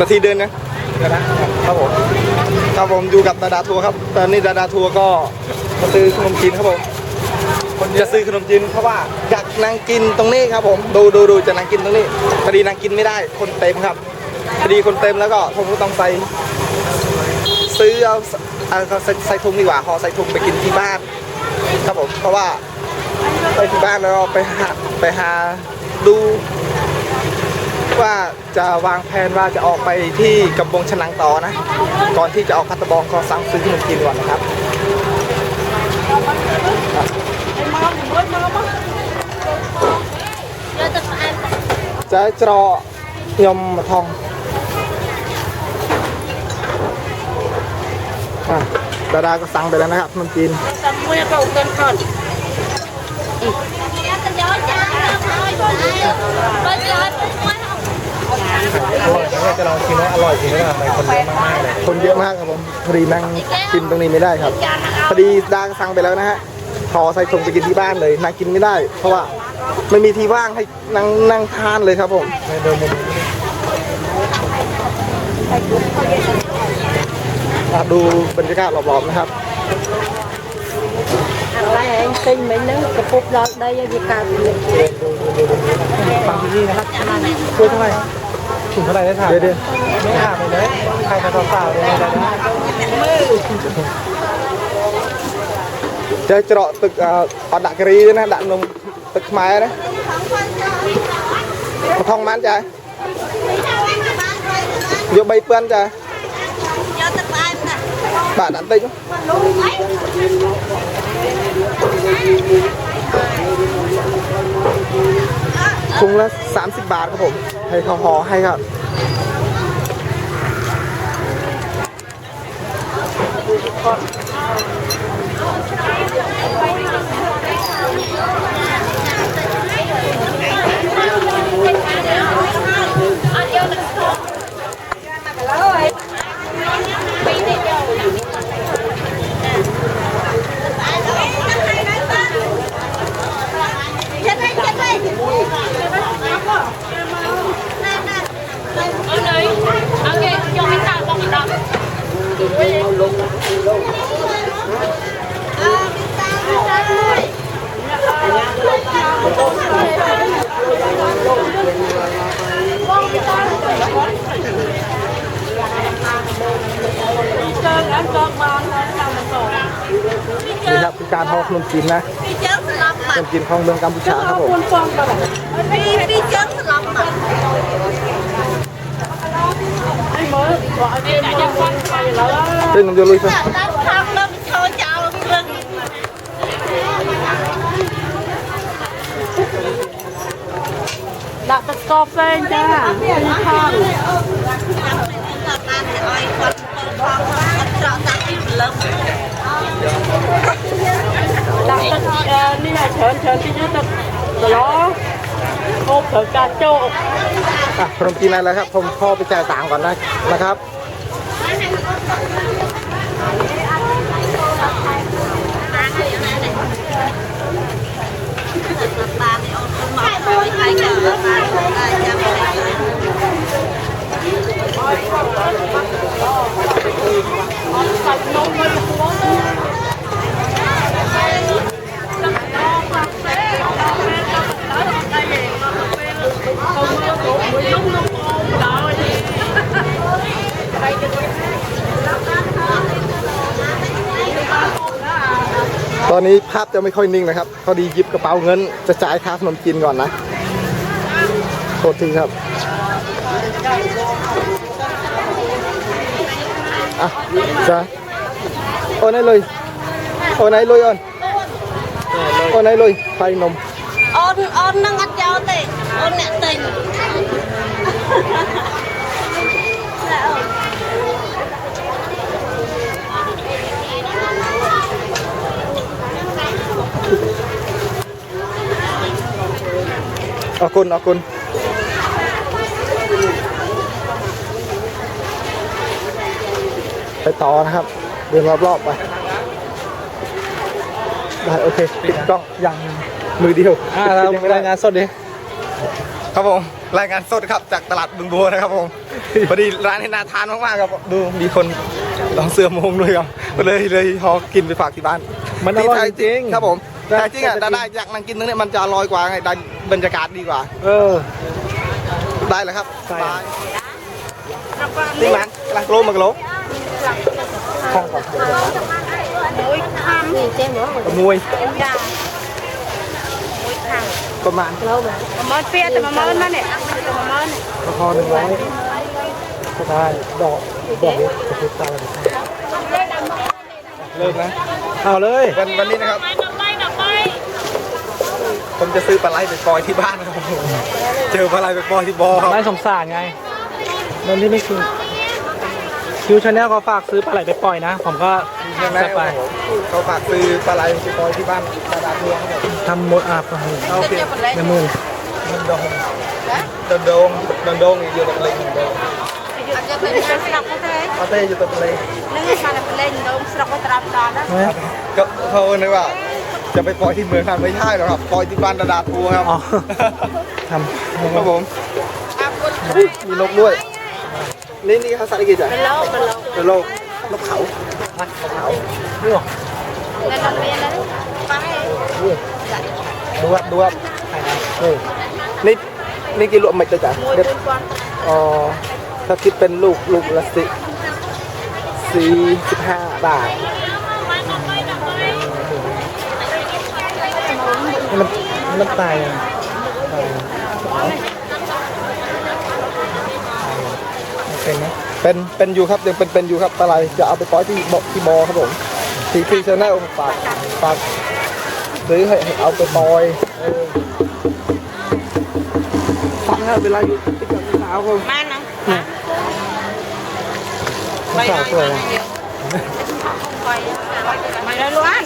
นาทีเดินนะนะครับผมครับผมอยู่กับดาดาทัวร์ครับ ตอนนี้ดาดาทัวร์ก็มาซื้อขนมจีนครับผมคนจะซื้อขนมจีนเพราะว่าอยากนั่งกินตรงนี้ครับผมดูดูดูจะนั่งกินตรงนี้พอดีนั่งกินไม่ได้คนเต็มครับพอดีคนเต็มแล้วก็ผมก็ต้องใส่ซื้อเอาเอาใส่ใส่ถุงดีกว่าห่อใส่ถุงไปกินที่บ้าน ครับผมเพราะว่าไปที่บ้านแล้วไปหาไปหาดู ว่าจะวางแผนว่าจะออกไปที่กำบงฉนังต่อนะ ก่อนที่จะออกพัตตบองก็สั่งซื้อขนมจีนก่อนนะครับจะจรอยมทองอะดาดาก็สั่งไปแล้วนะครับขนมจีน Mua cầu cân còn อร่อยนะจะ ลองชิมว่าอร่อยจริงหรือเปล่าทำไมคนเยอะมากๆเลยคนเยอะมากครับผมพอดีนั่งกินตรงนี้ไม่ได้ครับพอดีดางสั่งไปแล้วนะฮะขอใส่ถุงไปกินที่บ้านเลยนั่งกินไม่ได้ เพราะว่าไม่มีที่ว่างให้นั่งนั่งทานเลยครับผมไม่เดินมุมนี้อะดูบรรยากาศรอบๆนะครับอะไร anh sinh mấy nước cái phục đó đây thì cả ฟังที่นี่นะครับช่วยเท่าไหร่ ถุงเท่าไหร่ได้ถามเดี๋ยวเดี๋ยวไม่ถามเลยนะใครมาเปล่าๆเลยนะจะเจาะตึกเอ่อเอาดักกรีด้วยนะดักนมตึกไม้นะมาท่องมันจ้ะโยใบเปื้อนจ้ะบาทอันติ้ง ถุงละ 30 บาทครับผม ให้เขาห่อให้ครับ นี่ครับคือการห่อขนมจีนนะขนมจีนของเมืองกัมพูชาครับผม ซึ่งผมจะลุ Tên không cho lui sao? Đặt tất cò phên ra Thằng Đặt tất đi là trơn trơn tí nữa tất Đó Hộp thử cà chô อะขนมจีนอะไรครับ ผมพ่อไปจ่ายตังค์ก่อนนะนะครับ อนนี้ภาพจะไม่ค่อยนิ่งนะครับพอดีหยิบกระเป๋าเงิน จะจ่ายค่าขนมกินก่อนนะโทษทีครับอะจ้าโอ้ไหนเลยโอ้ไหนเลยอ่อนโอ้ไหนเลยไปนมอ่อนอ่อนนั่งอัดยาวเตะ ขอบคุณขอบคุณไปต่อนะครับ เดินรอบๆไป ได้โอเคปิดกล้องอย่างหนึ่งมือเดียวอ่าเรายังไม่ได้รายงานสดดิครับผมรายงานสดครับจากตลาดบึงบัวนะครับผมพอดีร้านนี้น่าทานมากๆครับดูมีคนลองเสื้อโมงด้วยครับก็เลยเลยหอกินไปฝากที่บ้านมันอร่อยจริงครับผมได้ แต่จริงอะได้ได้ได้อยากนั่งกินตรงนี้มันจะอร่อยกว่าไงได้บรรยากาศดีกว่า เออ ได้เลยครับใช่ บายจริงไหมกำลังโกลมมากโลห้องก่อน Mũi thăm Gì xem nữa ขโมย Em ra ประมาณ Mà mơn phía thì mà mơn nó nè Mà mơn nè ละครหนึ่งร้อยก็ได้ดอกดอกนี้จะพิจารณาเริ่มนะเอาเลย วันวันนี้นะครับ ผมจะซื้อปลาไหลไปปล่อยที่บ้านครับผมเจอปลาไหลไปปล่อยที่บ่อครับไม่สงสารไงนั่นที่ไม่คือคิวชาแนลเขาฝากซื้อปลาไหลไปปล่อยนะ ผมก็ใช่ไหมจะไปเขาฝากซื้อปลาไหลไปปล่อยที่บ้านดาดาเมืองครับผมทำหมดอาบโอ้โหโอเคในมือมันดงดงดงดงดงอยู่ตรงเลงดง Anh cho mình ăn sọc có thế เอาเต้อยู่ตรงเลง Nếu như mà là mình lên đông sọc có trap đó đó ไหมก็เขาเนึกว่า จะไปปล่อยที่เมืองนั้นไม่ใช่หรอกครับปล่อยที่บ้านดาดาทัวร์ครับอ๋อทำครับผมมีนกด้วยนี่นี่เขาสัตว์อะไรกันจ้ะ Bên lâu bên lâu เป็นโลกนกเขานกเขานี่หรอ Lên đông miên đấy Bắn đi ดูครับดูครับนี่นี่นี่กิโลเมตรจ้ะ Mùi เด็ด buôn quan อ๋อถ้าคิดเป็นลูกลูกละสิสี่สิบห้าบาท มันมันตายอะตายเป็นไหมเป็นเป็นอยู่ครับยังเป็นเป็นอยู่ครับปลาไหลจะเอาไปปล่อยที่บ่อที่บอครับผมทีทีเชนแนลฝากฝากซื้อให้ให้เอาไปปล่อยเออฟังนะเวลาอยู่ที่กับสาวผม Man không? มันสาวสวยอะ Mày đây luôn á